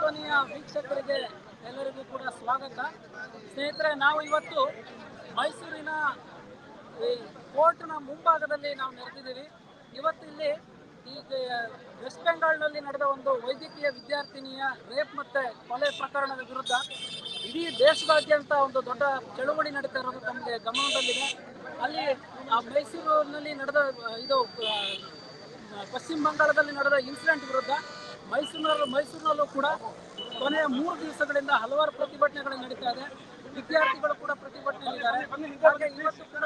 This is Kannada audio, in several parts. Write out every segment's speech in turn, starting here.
ಜನಧ್ವನಿಯ ವೀಕ್ಷಕರಿಗೆ ಎಲ್ಲರಿಗೂ ಕೂಡ ಸ್ವಾಗತ. ಸ್ನೇಹಿತರೆ, ನಾವು ಇವತ್ತು ಮೈಸೂರಿನ ಈ ಕೋರ್ಟ್ನ ಮುಂಭಾಗದಲ್ಲಿ ನಾವು ನೆರೆದಿದ್ದೀವಿ. ಇವತ್ತಿಲ್ಲಿ ಈ ವೆಸ್ಟ್ ಬೆಂಗಾಲ್ನಲ್ಲಿ ನಡೆದ ಒಂದು ವೈದ್ಯಕೀಯ ವಿದ್ಯಾರ್ಥಿನಿಯ ರೇಪ್ ಮತ್ತೆ ಕೊಲೆ ಪ್ರಕರಣದ ವಿರುದ್ಧ ಇಡೀ ದೇಶದಾದ್ಯಂತ ಒಂದು ದೊಡ್ಡ ಚಳುವಳಿ ನಡೀತಾ ಇರೋದು ತಮಗೆ ಗಮನದಲ್ಲಿದೆ. ಅಲ್ಲಿ ಆ ಮೈಸೂರಿನಲ್ಲಿ ನಡೆದ ಇದು ಪಶ್ಚಿಮ ಬಂಗಾಳದಲ್ಲಿ ನಡೆದ ಇನ್ಸಿಡೆಂಟ್ ವಿರುದ್ಧ ಮೈಸೂರಿನಲ್ಲೂ ಮೈಸೂರಿನಲ್ಲೂ ಕೂಡ ಕೊನೆಯ ಮೂರು ದಿವಸಗಳಿಂದ ಹಲವಾರು ಪ್ರತಿಭಟನೆಗಳು ನಡೀತಾ ಇದೆ. ವಿದ್ಯಾರ್ಥಿಗಳು ಕೂಡ ಪ್ರತಿಭಟನೆ ಹಾಗೆ ಇವತ್ತು ಕೂಡ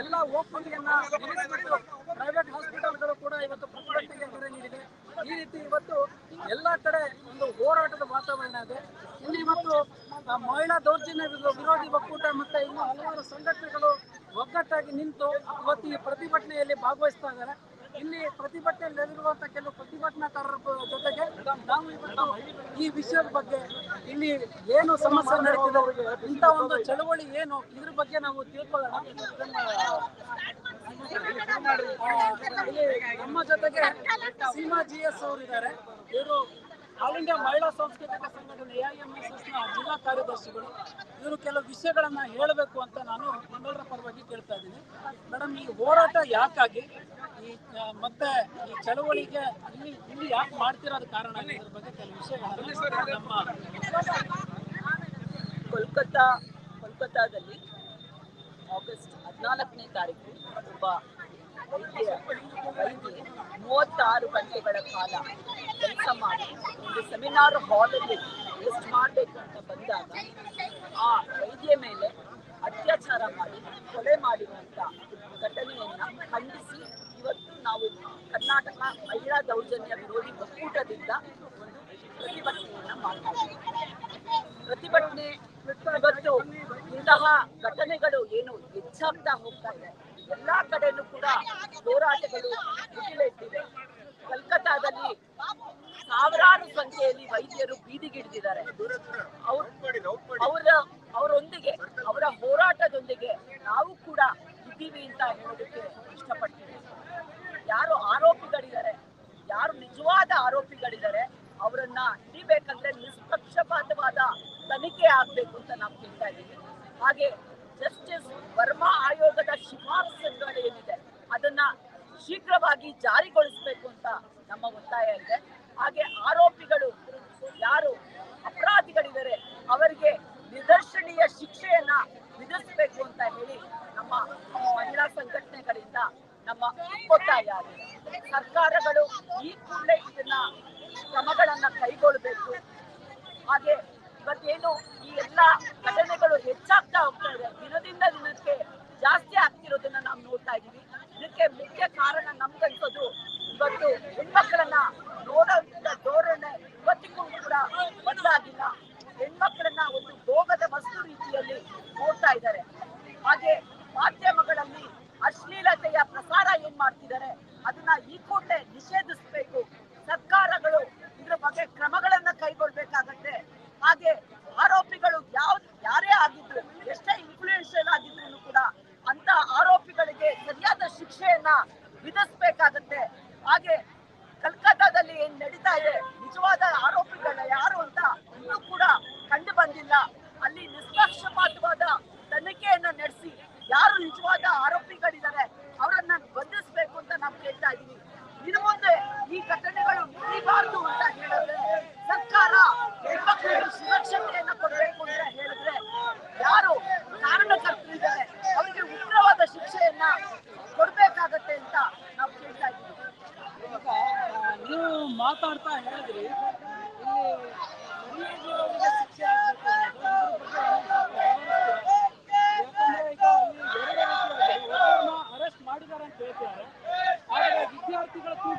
ಎಲ್ಲ ಓಪನ್ ನಿಲ್ಲಿಸಿಬಿಟ್ಟು ಪ್ರೈವೇಟ್ ಹಾಸ್ಪಿಟಲ್ಗಳು ಕೂಡ ಇವತ್ತು ಪ್ರತಿಭಟನೆಗೆ ಕರೆ ನೀಡಿದೆ. ಈ ರೀತಿ ಇವತ್ತು ಎಲ್ಲ ಕಡೆ ಒಂದು ಹೋರಾಟದ ವಾತಾವರಣ ಇದೆ. ಇಲ್ಲಿ ಇವತ್ತು ಮಹಿಳಾ ದೌರ್ಜನ್ಯ ವಿರೋಧಿ ಒಕ್ಕೂಟ ಮತ್ತೆ ಇನ್ನು ಹಲವಾರು ಸಂಘಟನೆಗಳು ಒಗ್ಗಟ್ಟಾಗಿ ನಿಂತು ಇವತ್ತು ಈ ಪ್ರತಿಭಟನೆಯಲ್ಲಿ ಭಾಗವಹಿಸ್ತಾ ಇದ್ದಾರೆ. ಇಲ್ಲಿ ಪ್ರತಿಭಟನೆಯಲ್ಲಿರುವಂತ ಕೆಲವು ಪ್ರತಿಭಟನಾಕಾರರ ಜೊತೆಗೆ ನಾವು ಇವತ್ತು ಈ ವಿಷಯದ ಬಗ್ಗೆ ಇಲ್ಲಿ ಏನು ಸಮಸ್ಯೆ ನಡೀತಿದೆ ಇಂಥ ಒಂದು ಚಳವಳಿ ಏನು? ಇದ್ರ ಬಗ್ಗೆ ನಾವು ತಿಳ್ಕೊಳ್ಳೋಣ. ನಮ್ಮ ಜೊತೆಗೆ ಸೀಮಾ ಜಿ ಎಸ್ ಅವರು ಇದ್ದಾರೆ ಇವರು ಆಲ್ ಇಂಡಿಯಾ ಮಹಿಳಾ ಸಾಂಸ್ಕೃತಿಕ ಸಂಘಟನೆ ಎಐಎಂಎಸ್ಎಸ್ನ ಜಿಲ್ಲಾ ಕಾರ್ಯದರ್ಶಿಗಳು, ಇವರು ಕೆಲವು ವಿಷಯಗಳನ್ನು ಹೇಳಬೇಕು ಅಂತ ನಾನು ಮಂಗಳರ ಪರವಾಗಿ ಕೇಳ್ತಾ ಇದ್ದೀನಿ. ಮೇಡಮ್, ಈ ಹೋರಾಟ ಯಾಕಾಗಿ? ಈ ಮತ್ತೆ ಈ ಚಳವಳಿಗೆ ಇಲ್ಲಿ ಇಲ್ಲಿ ಯಾಕೆ ಮಾಡ್ತಿರೋದು ಕಾರಣ ಇದ್ರ ಬಗ್ಗೆ ಕೆಲವು ವಿಷಯಗಳನ್ನು ನಮ್ಮ ಕೋಲ್ಕತ್ತಾ, ಕೋಲ್ಕತ್ತಾದಲ್ಲಿ ಆಗಸ್ಟ್ ಹದಿನಾಲ್ಕನೇ ತಾರೀಕು, ಒಬ್ಬ ವೈದ್ಯೆ ಮೂವತ್ತಾರು ಗಂಟೆಗಳ ಕಾಲ ಕೆಲಸ ಮಾಡಿ ಒಂದು ಸೆಮಿನಾರ್ ಹಾಲಲ್ಲಿ ರೆಸ್ಟ್ ಮಾಡಬೇಕು ಅಂತ ಬಂದಾಗ ಆ ವೈದ್ಯ ಮೇಲೆ ಅತ್ಯಾಚಾರ ಮಾಡಿ, ಕೊಲೆ ಮಾಡಿರುವಂತ ಘಟನೆಯನ್ನ ಖಂಡಿಸಿ ಇವತ್ತು ನಾವು ಕರ್ನಾಟಕ ಮಹಿಳಾ ದೌರ್ಜನ್ಯ ವಿರೋಧಿ ಒಕ್ಕೂಟದಿಂದ ಒಂದು ಪ್ರತಿಭಟನೆಯನ್ನ ಮಾಡ್ತಾ ಪ್ರತಿಭಟನೆ ಇವತ್ತು ಇಂತಹ ಘಟನೆಗಳು ಏನು ಹೆಚ್ಚಾಗ್ತಾ ಹೋಗ್ತಾ ಇದೆ. ಎಲ್ಲಾ ಕಡೆನೂ ಕೂಡ ಹೋರಾಟಗಳು ಮುಗಿಲೆಟ್ಟಿವೆ ಕಲ್ಕತ್ತಾದಲ್ಲಿ ಸಾವಿರಾರು ಸಂಖ್ಯೆಯಲ್ಲಿ ವೈದ್ಯರು ಬೀದಿಗಿಳಿದಿದ್ದಾರೆ ಅವ್ರ ಅವರ ಅವರೊಂದಿಗೆ, ಅವರ ಹೋರಾಟದೊಂದಿಗೆ ನಾವು ಕೂಡ ಇದ್ದೀವಿ ಅಂತ ಹೇಳೋದಕ್ಕೆ ಇಷ್ಟಪಡ್ತೀವಿ ಯಾರು ಆರೋಪಿಗಳಿದ್ದಾರೆ, ಯಾರು ನಿಜವಾದ ಆರೋಪಿಗಳಿದ್ದಾರೆ, ಅವರನ್ನ ಹಿಡಿಬೇಕಂದ್ರೆ ನಿಷ್ಪಕ್ಷಪಾತವಾದ ತನಿಖೆ ಆಗ್ಬೇಕು ಅಂತ ನಾವು ಕೇಳ್ತಾ ಇದ್ದೀವಿ. ಹಾಗೆ ಜಸ್ಟಿಸ್ ವರ್ಮಾ ಆಯೋಗದ ಶಿಫಾರಸುಗಳು ಏನಿದೆ, ಅದನ್ನ ಶೀಘ್ರವಾಗಿ ಜಾರಿಗೊಳಿಸಬೇಕು ಅಂತ ನಮ್ಮ ಒತ್ತಾಯ ಇದೆ. ಹಾಗೆ ಆರೋಪಿಗಳು, ಯಾರು ಅಪರಾಧಿಗಳಿದ್ದಾರೆ ಅವರಿಗೆ ನಿದರ್ಶನೀಯ ಶಿಕ್ಷೆಯನ್ನ ವಿಧಿಸಬೇಕು ಅಂತ ಹೇಳಿ ನಮ್ಮ ಮಹಿಳಾ ಸಂಘಟನೆಗಳಿಂದ ನಮ್ಮ ಒತ್ತಾಯ ಆಗಿದೆ ಸರ್ಕಾರಗಳು ಈ ಕೂಡಲೇ ಇದನ್ನ ಕ್ರಮಗಳನ್ನ ಕೈಗೊಳ್ಳಬೇಕು. ಹಾಗೆ ಇವತ್ತೇನು ಈ ಎಲ್ಲ ಘಟನೆಗಳು ಹೆಚ್ಚಾಗ್ತಾ ಹೋಗ್ತಾ ಇದೆ, ದಿನದಿಂದ ದಿನಕ್ಕೆ ಜಾಸ್ತಿ ಆಗ್ತಿರೋದನ್ನ ನಾವು ನೋಡ್ತಾ ಇದೀವಿ ಇದಕ್ಕೆ ಮುಖ್ಯ ಕಾರಣ ನಮ್ಗನ್ಸೋದು ಇವತ್ತು ಹೆಣ್ಮಕ್ಳನ್ನ ನೋಡೋಂಥ ಧೋರಣೆ ಇವತ್ತಿಗೂ ಕೂಡ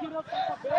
virou a cabeça.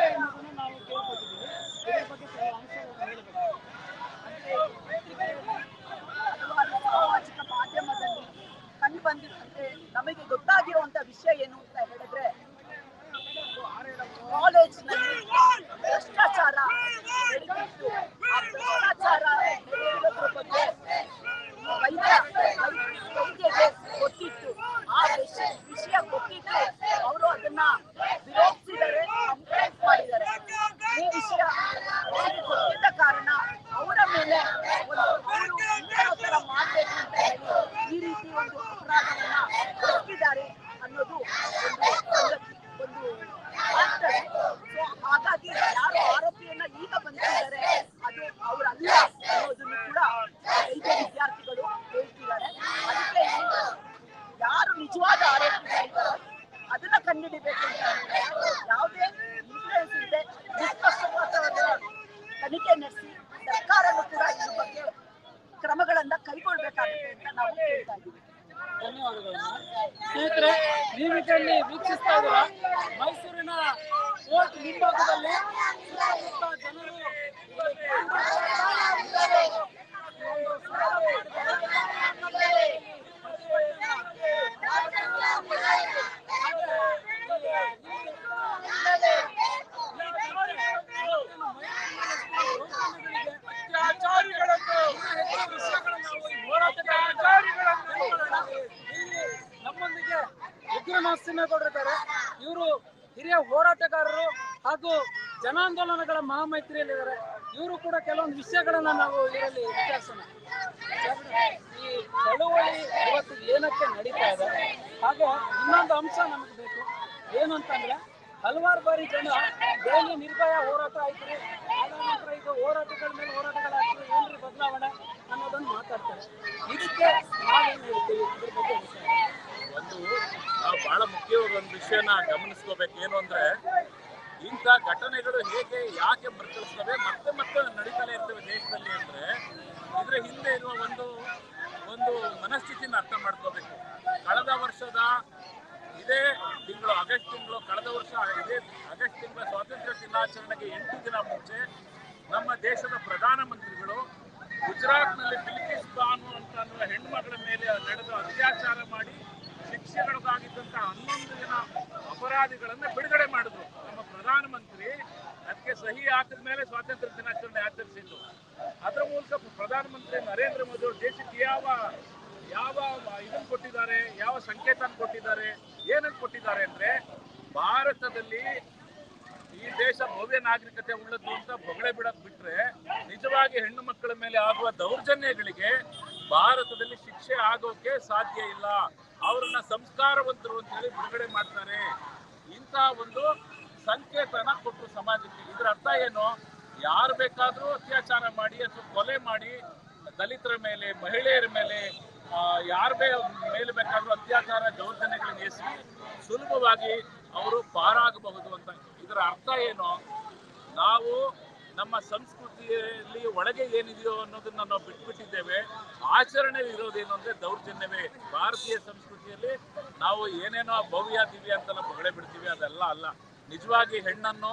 ನರಸಿಂಹೇಗೌಡರಿದ್ದಾರೆ ಇವರು ಹಿರಿಯ ಹೋರಾಟಗಾರರು ಹಾಗೂ ಜನಾಂದೋಲನಗಳ ಮಹಾಮೈತ್ರಿಯಲ್ಲಿದ್ದಾರೆ. ಇವರು ಕೂಡ ಕೆಲವೊಂದು ವಿಷಯಗಳನ್ನ ನಾವು ಇದರಲ್ಲಿ ವಿಚಾರಿಸೋಣ. ಈ ಚಳುವಳಿ ಇವತ್ತು ಏನಕ್ಕೆ ನಡೀತಾ ಇದೆ? ಹಾಗೆ ಇನ್ನೊಂದು ಅಂಶ ನಮಗೆ ಬೇಕು. ಏನು ಅಂತಂದ್ರೆ, ಹಲವಾರು ಬಾರಿ ಜನ ದೆಹಲಿ ನಿರ್ಭಯ ಹೋರಾಟ ಆಯ್ತು. ಆದ ನಂತರ ಈಗ ಹೋರಾಟಗಳ ಮೇಲೆ ಹೋರಾಟಗಳಾಗ್ತದೆ ಏನ್ರಿ ಬದಲಾವಣೆ ಅನ್ನೋದನ್ನು ಮಾತಾಡ್ತಾರೆ ಇದಕ್ಕೆ ನಾವೇನು ಹೇಳ್ತೀವಿ ಇದ್ರ ಬಗ್ಗೆ ವಿಚಾರ ಒಂದು ನಾವು ಬಹಳ ಮುಖ್ಯವಾದ ಒಂದು ವಿಷಯನ ಗಮನಿಸ್ಕೋಬೇಕು. ಏನು ಅಂದ್ರೆ, ಇಂಥ ಘಟನೆಗಳು ಹೇಗೆ, ಯಾಕೆ ಬರ್ತಿರ್ತವೆ ಮತ್ತೆ ಮತ್ತೆ ನಡೀತಾನೆ ಇರ್ತವೆ ದೇಶದಲ್ಲಿ ಅಂದ್ರೆ, ಇದ್ರ ಹಿಂದೆ ಇರುವ ಒಂದು ಒಂದು ಮನಸ್ಥಿತಿನ ಅರ್ಥ ಮಾಡ್ಕೋಬೇಕು. ಕಳೆದ ವರ್ಷದ ಇದೇ ತಿಂಗಳು, ಆಗಸ್ಟ್ ತಿಂಗಳು, ಕಳೆದ ವರ್ಷ ಇದೇ ಆಗಸ್ಟ್ ತಿಂಗಳ ಸ್ವಾತಂತ್ರ್ಯ ದಿನಾಚರಣೆಗೆ ಎಂಟು ದಿನ ಮುಂಚೆ ನಮ್ಮ ದೇಶದ ಪ್ರಧಾನಮಂತ್ರಿಗಳು ಗುಜರಾತ್ನಲ್ಲಿ ಬಿಲ್ಕಿಸ್ ಬಾನು ಅಂತ ಅನ್ನುವ ಹೆಣ್ಮಗಳ ಮೇಲೆ ನಡೆದ ಅತ್ಯಾಚಾರ ಮಾಡಿ ಶಿಕ್ಷೆಗಳಿಗಾಗಿದ್ದಂತಹ ಹನ್ನೊಂದು ಜನ ಅಪರಾಧಿಗಳನ್ನ ಬಿಡುಗಡೆ ಮಾಡಿದ್ರು. ನಮ್ಮ ಪ್ರಧಾನಮಂತ್ರಿ ಅದಕ್ಕೆ ಸಹಿ ಹಾಕಿದ ಮೇಲೆ ಸ್ವಾತಂತ್ರ್ಯ ದಿನಾಚರಣೆ ಆಚರಿಸಿದ್ದು. ಅದರ ಮೂಲಕ ಪ್ರಧಾನಮಂತ್ರಿ ನರೇಂದ್ರ ಮೋದಿ ಅವರು ದೇಶಕ್ಕೆ ಯಾವ ಯಾವ ಇದನ್ನು ಕೊಟ್ಟಿದ್ದಾರೆ, ಯಾವ ಸಂಕೇತನ ಕೊಟ್ಟಿದ್ದಾರೆ ಏನನ್ನು ಕೊಟ್ಟಿದ್ದಾರೆ ಅಂದ್ರೆ ಭಾರತದಲ್ಲಿ ಈ ದೇಶ ಭವ್ಯ ನಾಗರಿಕತೆ ಉಳ್ಳದ್ದು ಅಂತ ಬೊಗಳೆ ಬಿಡಕ್ ಬಿಟ್ರೆ ನಿಜವಾಗಿ ಹೆಣ್ಣು ಮಕ್ಕಳ ಮೇಲೆ ಆಗುವ ದೌರ್ಜನ್ಯಗಳಿಗೆ ಭಾರತದಲ್ಲಿ ಶಿಕ್ಷೆ ಆಗೋಕೆ ಸಾಧ್ಯ ಇಲ್ಲ. ಅವರನ್ನ ಸಂಸ್ಕಾರವಂತರು ಅಂತ ಹೇಳಿ ಬಿಡುಗಡೆ ಮಾಡ್ತಾರೆ. ಇಂತಹ ಒಂದು ಸಂಕೇತನ ಕೊಟ್ಟರು ಸಮಾಜಕ್ಕೆ. ಇದರ ಅರ್ಥ ಏನು? ಯಾರು ಬೇಕಾದರೂ ಅತ್ಯಾಚಾರ ಮಾಡಿ ಅಥವಾ ಕೊಲೆ ಮಾಡಿ ದಲಿತರ ಮೇಲೆ, ಮಹಿಳೆಯರ ಮೇಲೆ ಯಾರ ಮೇಲೆ ಬೇಕಾದ್ರೂ ಅತ್ಯಾಚಾರ, ದೌರ್ಜನ್ಯಗಳನ್ನ ಎಸಗಿ ಸುಲಭವಾಗಿ ಅವರು ಪಾರಾಗಬಹುದು ಅಂತ. ಇದರ ಅರ್ಥ ಏನು? ನಾವು ನಮ್ಮ ಸಂಸ್ಕೃತಿಯಲ್ಲಿ ಒಳಗೆ ಏನಿದೆಯೋ ಅನ್ನೋದನ್ನ ನಾವು ಬಿಟ್ಬಿಟ್ಟಿದ್ದೇವೆ. ಆಚರಣೆ ಇರೋದೇನು ಅಂದ್ರೆ ದೌರ್ಜನ್ಯವೇ. ಭಾರತೀಯ ಸಂಸ್ಕೃತಿಯಲ್ಲಿ ನಾವು ಏನೇನೋ ಭವ್ಯ ದಿವ್ಯ ಅಂತೆಲ್ಲ ಹೊಗಳೆ ಬಿಡ್ತೀವಿ, ಅದೆಲ್ಲ ಅಲ್ಲ. ನಿಜವಾಗಿ ಹೆಣ್ಣನ್ನು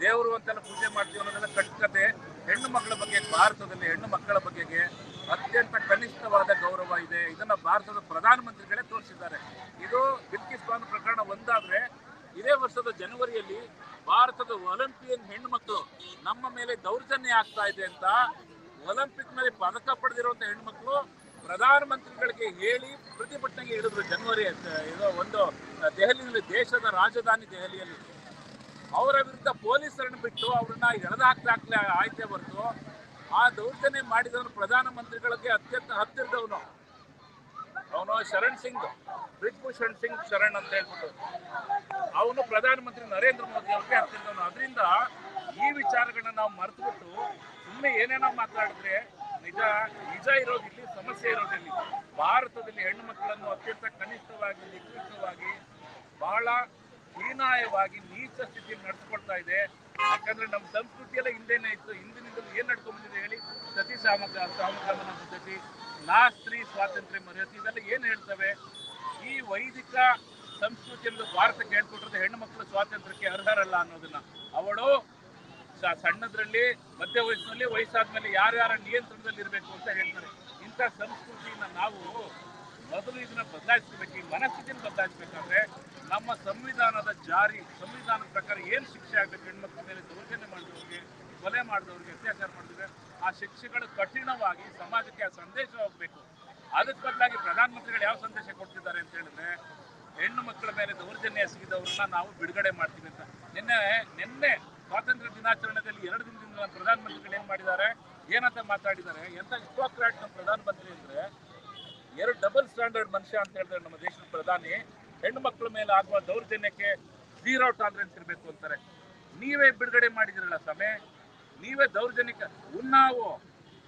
ದೇವರು ಅಂತೆಲ್ಲ ಪೂಜೆ ಮಾಡ್ತೀವಿ ಅನ್ನೋದೆಲ್ಲ ಕಟ್ಟುಕತೆ ಹೆಣ್ಣು ಮಕ್ಕಳ ಬಗ್ಗೆ, ಭಾರತದಲ್ಲಿ ಹೆಣ್ಣು ಮಕ್ಕಳ ಬಗೆಗೆ ಅತ್ಯಂತ ಕನಿಷ್ಠವಾದ ಗೌರವ ಇದೆ. ಇದನ್ನ ಭಾರತದ ಪ್ರಧಾನಮಂತ್ರಿಗಳೇ ತೋರಿಸಿದ್ದಾರೆ. ಇದು ಬಿಲ್ಕಿಸ್ತಾನ್ ಪ್ರಕರಣ ಒಂದಾದ್ರೆ, ಇದೇ ವರ್ಷದ ಜನವರಿಯಲ್ಲಿ ಭಾರತದ ಒಲಿಂಪಿಯನ್ ಹೆಣ್ಮಕ್ಳು ನಮ್ಮ ಮೇಲೆ ದೌರ್ಜನ್ಯ ಆಗ್ತಾ ಇದೆ ಅಂತ ಒಲಿಂಪಿಕ್ನಲ್ಲಿ ಪದಕ ಪಡೆದಿರುವಂತ ಹೆಣ್ಮಕ್ಳು ಪ್ರಧಾನಮಂತ್ರಿಗಳಿಗೆ ಹೇಳಿ ಪ್ರತಿಭಟನೆಗೆ ಇಳಿದ್ರು ಜನವರಿ ಇದು ಒಂದು ದೆಹಲಿಯಲ್ಲಿ, ದೇಶದ ರಾಜಧಾನಿ ದೆಹಲಿಯಲ್ಲಿ. ಅವರ ವಿರುದ್ಧ ಪೊಲೀಸರನ್ನು ಬಿಟ್ಟು ಅವ್ರನ್ನ ಎಳೆದಾಕ್ಲಾಕ್ಲೆ ಆಯ್ತೆ ಬರ್ತು ಆ ದೌರ್ಜನ್ಯ ಮಾಡಿದವನು ಪ್ರಧಾನಮಂತ್ರಿಗಳಿಗೆ ಅತ್ಯಂತ ಹತ್ತಿರದವನು. ಅವನು ಶರಣ್ ಸಿಂಗ್, ಬ್ರಿಜ್ಭೂಷಣ್ ಸಿಂಗ್ ಶರಣ್ ಅಂತ ಹೇಳ್ಬಿಟ್ಟು. ಅವನು ಪ್ರಧಾನಮಂತ್ರಿ ನರೇಂದ್ರ ಮೋದಿ ಅವ್ರಿಗೆ ಆಗ್ತಿದ್ದವನು. ಅದರಿಂದ ಈ ವಿಚಾರಗಳನ್ನ ನಾವು ಮರೆತುಬಿಟ್ಟು ಸುಮ್ಮನೆ ಏನೇನೋ ಮಾತಾಡಿದ್ರೆ ನಿಜ ನಿಜ ಇರೋದಿಲ್ಲಿ, ಸಮಸ್ಯೆ ಇರೋದಿಲ್ಲಿ, ಭಾರತದಲ್ಲಿ ಹೆಣ್ಣು ಮಕ್ಕಳನ್ನು ಅತ್ಯಂತ ಕನಿಷ್ಠವಾಗಿ, ನಿಕೃಷ್ಟವಾಗಿ ಬಹಳ ಹೀನಾಯವಾಗಿ, ನೀಚ ಸ್ಥಿತಿ ನಡೆಸ್ಕೊಳ್ತಾ ಇದೆ. ಯಾಕಂದ್ರೆ ನಮ್ಮ ಸಂಸ್ಕೃತಿಯೆಲ್ಲ ಹಿಂದೆನೆ ಇತ್ತು. ಹಿಂದಿನಿಂದಲೂ ಏನ್ ನಡ್ಕೊಂಡ್ಬಂದಿದೆ ಹೇಳಿ? ಸತಿ ಸಾಮಗ ಸಾಮಗಮನ ಪದ್ಧತಿ ನಾ ಸ್ತ್ರೀ ಸ್ವಾತಂತ್ರ್ಯ ಮರ್ಯಾದೆ, ಇದೆಲ್ಲ ಏನ್ ಹೇಳ್ತವೆ? ಈ ವೈದಿಕ ಸಂಸ್ಕೃತಿಯನ್ನು ಭಾರತಕ್ಕೆ ಹೇಳ್ಕೊಟ್ಟಿರೋದು ಹೆಣ್ಣು ಮಕ್ಕಳು ಸ್ವಾತಂತ್ರ್ಯಕ್ಕೆ ಅರ್ಹರಲ್ಲ ಅನ್ನೋದನ್ನ. ಅವಳು ಸಣ್ಣದ್ರಲ್ಲಿ ಮಧ್ಯ ವಯಸ್ಸಿನಲ್ಲಿ ವಯಸ್ಸಾದ್ಮೇಲೆ ಯಾರ್ಯಾರ ನಿಯಂತ್ರಣದಲ್ಲಿ ಇರಬೇಕು ಅಂತ ಹೇಳ್ತಾರೆ. ಇಂಥ ಸಂಸ್ಕೃತಿನ ನಾವು ಮೊದಲು ಇದನ್ನ ಬದಲಾಯಿಸಬೇಕು ಈ ಮನಸ್ಥಿತಿಯನ್ನು ಬದಲಾಯಿಸಬೇಕಾದ್ರೆ ನಮ್ಮ ಸಂವಿಧಾನದ ಜಾರಿ, ಸಂವಿಧಾನದ ಪ್ರಕಾರ ಏನು ಶಿಕ್ಷೆ ಆಗ್ಬೇಕು, ಹೆಣ್ಮಕ್ಳ ಮೇಲೆ ದೌರ್ಜನ್ಯ ಮಾಡಿದವ್ರಿಗೆ, ಕೊಲೆ ಮಾಡಿದವ್ರಿಗೆ, ಅತ್ಯಾಚಾರ ಮಾಡಿದ್ರೆ ಆ ಶಿಕ್ಷೆಗಳು ಕಠಿಣವಾಗಿ ಸಮಾಜಕ್ಕೆ ಆ ಸಂದೇಶ ಹೋಗ್ಬೇಕು ಅದಕ್ಕೆ ಬದಲಾಗಿ ಪ್ರಧಾನಮಂತ್ರಿಗಳು ಯಾವ ಸಂದೇಶ ಕೊಡ್ತಿದ್ದಾರೆ ಅಂತ ಹೇಳಿದ್ರೆ, ಹೆಣ್ಣು ಮಕ್ಕಳ ಮೇಲೆ ದೌರ್ಜನ್ಯ ಎಸಗಿದವ್ರನ್ನ ನಾವು ಬಿಡುಗಡೆ ಮಾಡ್ತೀವಿ ಅಂತ. ನಿನ್ನೆ ನಿನ್ನೆ ಸ್ವಾತಂತ್ರ್ಯ ದಿನಾಚರಣೆಯಲ್ಲಿ ಎರಡು ದಿನದಿಂದ ಪ್ರಧಾನಮಂತ್ರಿಗಳು ಏನು ಮಾಡಿದ್ದಾರೆ, ಏನಂತ ಮಾತಾಡಿದ್ದಾರೆ ಎಂಥ ಹಿಪೋಕ್ರಾಟ್ ನಮ್ಮ ಪ್ರಧಾನಮಂತ್ರಿ ಅಂದ್ರೆ ಎರಡು ಡಬಲ್ ಸ್ಟ್ಯಾಂಡರ್ಡ್ ಮನುಷ್ಯ ಅಂತ ಹೇಳಿದ್ರೆ ನಮ್ಮ ದೇಶದ ಪ್ರಧಾನಿ, ಹೆಣ್ಣು ಮಕ್ಕಳ ಮೇಲೆ ಆಗುವ ದೌರ್ಜನ್ಯಕ್ಕೆ ಝೀರೋ ಟಾಲರೆನ್ಸ್ ಇರಬೇಕು ಅಂತಾರೆ. ನೀವೇ ಬಿಡುಗಡೆ ಮಾಡಿದಿರಲ್ಲ ಸಮಯ ನೀವೇ ದೌರ್ಜನ್ಯಕ್ಕೆ ಉನ್ನಾವು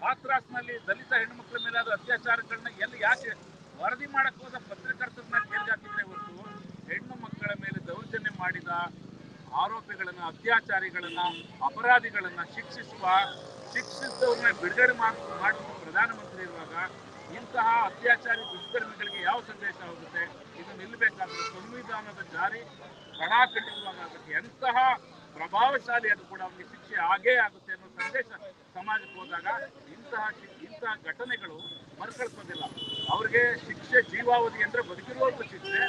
ಹಾತ್ರಾಸ್ನಲ್ಲಿ ದಲಿತ ಹೆಣ್ಣು ಮಕ್ಕಳ ಮೇಲೆ ಆದ ಅತ್ಯಾಚಾರಗಳನ್ನ ಎಲ್ಲಿ ಯಾಕೆ ವರದಿ ಮಾಡಕ್ಕೆ ಹೋದ ಪತ್ರಕರ್ತರನ್ನ ಕೇಳಿದಾಕಿದ್ರೆ ಹೊರತು ಹೆಣ್ಣು ಮಕ್ಕಳ ಮೇಲೆ ದೌರ್ಜನ್ಯ ಮಾಡಿದ ಆರೋಪಿಗಳನ್ನ, ಅತ್ಯಾಚಾರಿಗಳನ್ನ, ಅಪರಾಧಿಗಳನ್ನ ಶಿಕ್ಷಿಸುವ, ಶಿಕ್ಷಿಸಿದವ್ರನ್ನ ಬಿಡುಗಡೆ ಮಾಡಿ ಮಾಡುವ ಪ್ರಧಾನಮಂತ್ರಿ ಇರುವಾಗ ಇಂತಹ ಅತ್ಯಾಚಾರಿ ದುಷ್ಕರ್ಮಿಗಳಿಗೆ ಯಾವ ಸಂದೇಶ ಹೋಗುತ್ತೆ? ಇದು ನಿಲ್ಲಬೇಕಾದ್ರೆ ಸಂವಿಧಾನದ ಜಾರಿ ಕಡಾಖಂಡಿತವಾಗಬೇಕು ಎಂತಹ ಪ್ರಭಾವಶಾಲಿ ಅದು ಕೂಡ ಅವನಿಗೆ ಶಿಕ್ಷೆ ಆಗೇ ಆಗುತ್ತೆ ಅನ್ನೋ ಸಂದೇಶ ಸಮಾಜಕ್ಕೆ ಹೋದಾಗ ಇಂತಹ ಇಂತಹ ಘಟನೆಗಳು ಮರುಕಳಿಸೋದಿಲ್ಲ. ಅವ್ರಿಗೆ ಶಿಕ್ಷೆ ಜೀವಾವಧಿ ಅಂದ್ರೆ ಬದುಕಿರುವವರೆಗೂ ಶಿಕ್ಷೆ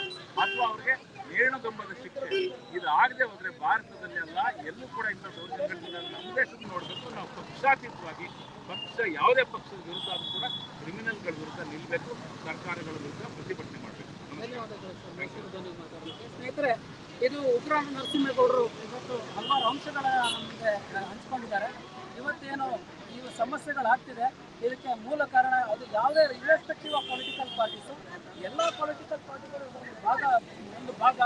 ಅಥವಾ ಅವ್ರಿಗೆ ನೇಣುಗಂಬದ ಶಿಕ್ಷೆ. ಇದು ಆಗದೆ ಹೋದ್ರೆ ಭಾರತದಲ್ಲಿ ಅಲ್ಲ, ಎಲ್ಲೂ ಕೂಡ ಇಂಥ ದೌರ್ಜನ್ಯಗಳನ್ನ ನಮ್ಮ ದೇಶದಲ್ಲಿ ನೋಡಬೇಕು. ನಾವು ಪಕ್ಷಾತೀತವಾಗಿ, ಪಕ್ಷ ಯಾವುದೇ ಪಕ್ಷದ ವಿರುದ್ಧ ಕೂಡ ಕ್ರಿಮಿನಲ್ಗಳ ವಿರುದ್ಧ ನಿಲ್ಲಬೇಕು ಸರ್ಕಾರಗಳ ವಿರುದ್ಧ ಪ್ರತಿಭಟನೆ ಮಾಡಬೇಕು. ಸ್ನೇಹಿತರೆ, ಇದು ಉಗ್ರಾಣ ನರಸಿಂಹೇಗೌಡರು ಇವತ್ತು ಹಲವಾರು ಅಂಶಗಳ ನಮಗೆ ಹಂಚ್ಕೊಂಡಿದ್ದಾರೆ. ಇವತ್ತೇನು ಈ ಸಮಸ್ಯೆಗಳಾಗ್ತಿದೆ ಇದಕ್ಕೆ ಮೂಲ ಕಾರಣ ಅದು ಯಾವುದೇ ಇರೆಸ್ಪೆಕ್ಟಿವ್ ಆಫ್ ಪೊಲಿಟಿಕಲ್ ಪಾರ್ಟೀಸು ಎಲ್ಲ ಪೊಲಿಟಿಕಲ್ ಪಾರ್ಟಿಗಳು ಒಂದು ಭಾಗ ಒಂದು ಭಾಗ.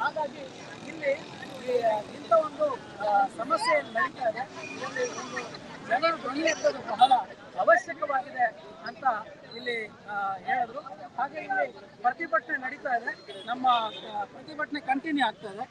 ಹಾಗಾಗಿ ಇಲ್ಲಿ ಇಂಥ ಒಂದು ಸಮಸ್ಯೆ ನಡೀತಾ ಇದೆ. ಇಲ್ಲಿ ಒಂದು ಜನರು ಬಹಳ ಅವಶ್ಯಕವಾಗಿದೆ. ಅಂತ ಇಲ್ಲಿ ಹೇಳಿದ್ರು. ಹಾಗೆ ಇಲ್ಲಿ ಪ್ರತಿಭಟನೆ ನಡೀತಾ ಇದೆ. ನಮ್ಮ ಪ್ರತಿಭಟನೆ ಕಂಟಿನ್ಯೂ ಆಗ್ತಾ ಇದೆ.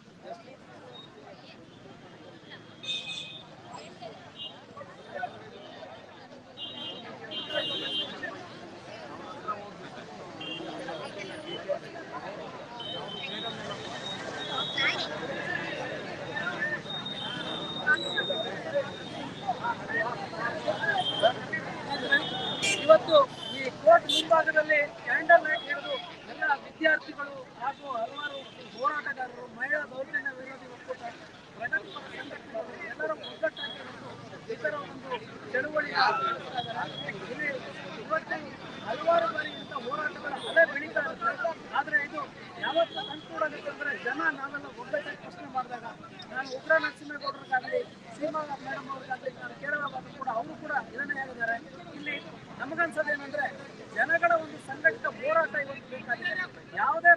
ಇವತ್ತು ಈ ಕೋರ್ಟ್ ಮುಂಭಾಗದಲ್ಲಿ ಕ್ಯಾಂಡಲ್ ಲೈಟ್ ಹಿಡಿದು ಎಲ್ಲ ವಿದ್ಯಾರ್ಥಿಗಳು ಹಾಗೂ ಹಲವಾರು ಹೋರಾಟಗಾರರು, ಮಹಿಳಾ ದೌರ್ಜನ್ಯ ವಿರೋಧಿ ಒಕ್ಕೂಟ ಪ್ರಗತಿಪರ ಸಂಘಟನೆಗಳು ಎಲ್ಲರೂ ಒಗ್ಗಟ್ಟಾಗಿರುವುದು ಇದರ ಒಂದು ಚಳುವಳಿ. ಇಲ್ಲಿ ಇವತ್ತೇ ಹಲವಾರು ಬಾರಿ ಇಂಥ ಹೋರಾಟಗಳ ಅಲೆ ಬೆಳೀತಾ ಇರುತ್ತೆ. ಆದ್ರೆ ಇದು ಯಾವತ್ತು ಕಂಡುಕೊಡಬೇಕಂದ್ರೆ ಜನ ನಾವೆಲ್ಲ ಒಗ್ಗಟ್ಟಾಗಿ ಪ್ರಶ್ನೆ ಮಾಡಿದಾಗ ನಾನು ಉಗ್ರ ನರಸಿಂಹೇಗೌಡರಿಗಾಗಲಿ ಸೀಮಾ ಮೇಡಮ್ ಅವ್ರಿಗಾಗಲಿ ನಾನು ಕೇರಳವಾದ ಕೂಡ ಅವರು ಕೂಡ ಇದನ್ನೇ ಹೇಳಿದ್ದಾರೆ ಇಲ್ಲಿ ನಮಗನ್ಸೋದೇನೆಂದ್ರೆ ಜನಗಳ ಒಂದು ಸಂಘಟಿತ ಹೋರಾಟ ಇವತ್ತು ಬೇಕಾಗಿದೆ. ಯಾವುದೇ